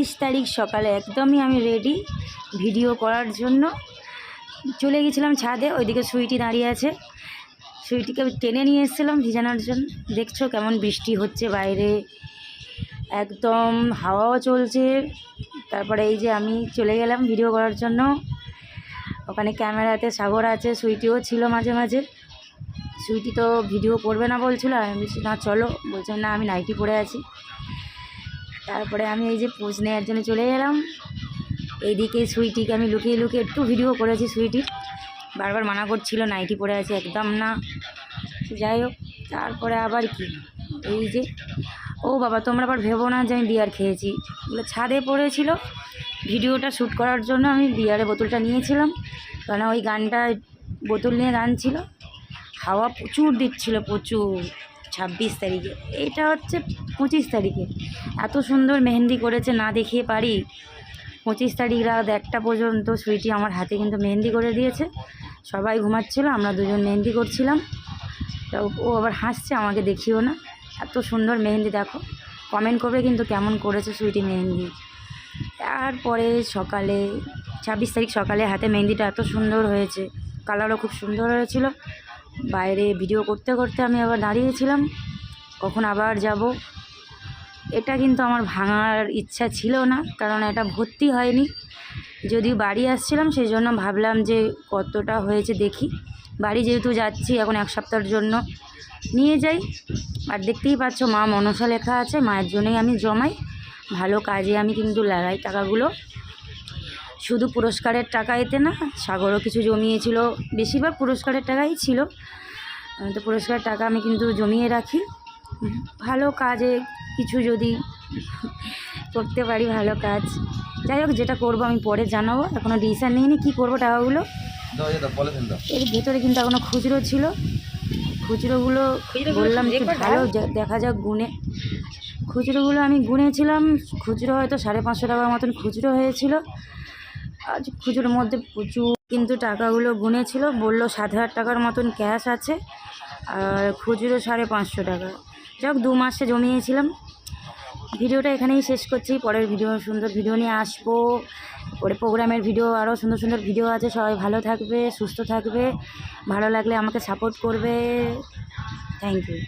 ছাব্বিশ তারিখ সকালে একদমই আমি রেডি ভিডিও করার জন্য। চলে গেছিলাম ছাদে, ওইদিকে সুইটি দাঁড়িয়ে আছে। সুইটিকে টেনে নিয়ে এসেছিলাম ভিজানোর জন্য। দেখছ কেমন বৃষ্টি হচ্ছে বাইরে। একদম হাওয়াও চলছে। তারপরে এই যে আমি চলে গেলাম ভিডিও করার জন্য। ওখানে ক্যামেরাতে সাগর আছে, সুইটিও ছিল মাঝে মাঝে। সুইটি তো ভিডিও করবে না বলছিল, আমি বলছি, না, চলো। বলছে, না, আমি নাইটি পরে আছি। তারপরে আমি এই যে পোজ নেওয়ার জন্য চলে গেলাম এইদিকে সুইটিকে আমি লুকিয়ে লুকিয়ে একটু ভিডিও করেছি সুইটি বারবার মানা করছিল, নাইটি পরে আছে একদম না। যাই হোক, তারপরে আবার কি? এই যে, ও বাবা, তোমরা আবার ভেবো না যে আমি বিয়ার খেয়েছি। এগুলো ছাদে পড়েছিল। ভিডিওটা শ্যুট করার জন্য আমি বিয়ারের বোতলটা নিয়েছিলাম। কারণ ওই গানটা বোতল নিয়ে গান ছিল। হাওয়া প্রচুর দিচ্ছিল, প্রচুর। ছাব্বিশ তারিখে। এটা হচ্ছে পঁচিশ তারিখে। এত সুন্দর মেহেন্দি করেছে, না দেখিয়ে পারি। পঁচিশ তারিখ রাত একটা পর্যন্ত সুইটি আমার হাতে কিন্তু মেহেন্দি করে দিয়েছে। সবাই ঘুমাচ্ছিল, আমরা দুজন মেহেন্দি করছিলাম। তা ও- আবার হাসছে, আমাকে দেখিও না। এত সুন্দর মেহেন্দি, দেখো। কমেন্ট করবে কিন্তু কেমন করেছে সুইটি মেহেন্দি। তারপরে সকালে, ছাব্বিশ তারিখ সকালে হাতে মেহেন্দিটা এত সুন্দর হয়েছে। কালারও খুব সুন্দর হয়েছিল। বাইরে ভিডিও করতে করতে আমি আবার দাঁড়িয়েছিলাম। কখন আবার যাব? এটা কিন্তু আমার ভাঙার ইচ্ছা ছিল না, কারণ এটা ভর্তি হয়নি। যদিও বাড়ি আসছিলাম সেই জন্য ভাবলাম যে কতটা হয়েছে দেখি। বাড়ি যেহেতু যাচ্ছি, এখন এক সপ্তাহের জন্য নিয়ে যাই। আর দেখতেই পাচ্ছ, মা মনসা লেখা আছে, মায়ের জন্যই আমি জমাই। ভালো কাজে আমি কিন্তু লাগাই টাকাগুলো। শুধু পুরস্কারের টাকা এতে না সাগরও কিছু জমিয়েছিল বেশিরভাগ পুরস্কারের টাকাই ছিল। তো পুরস্কারের টাকা আমি কিন্তু জমিয়ে রাখি। ভালো কাজে কিছু যদি করতে পারি ভালো কাজ। যাই হোক যেটা করব আমি পরে জানাব। এখনও ডিসিশান নিইনি কী করব টাকাগুলো। দাও এই দাও পলিথিন দাও। এর ভেতরে কিন্তু এখনও খুচরো ছিল। খুচরোগুলো বললাম যে ভালো দেখা যাক গুনে। খুচরোগুলো আমি গুনেছিলাম। খুচরো হয়তো সাড়ে পাঁচশো টাকার মতন খুচরো হয়েছিল। আজ খুচরোর মধ্যে প্রচুর কিন্তু টাকাগুলো গুনেছিল, বলল সাত হাজার টাকার মতন ক্যাশ আছে, আর খুচরো সাড়ে পাঁচশো টাকা। যাক, দু মাসে জমিয়েছিলাম। ভিডিওটা এখানেই শেষ করছি, পরের ভিডিও, সুন্দর ভিডিও নিয়ে আসব। পরে প্রোগ্রামের ভিডিও, আরও সুন্দর সুন্দর ভিডিও আছে, সবাই ভালো থাকবে, সুস্থ থাকবে, ভালো লাগলে আমাকে সাপোর্ট করবে। Thank you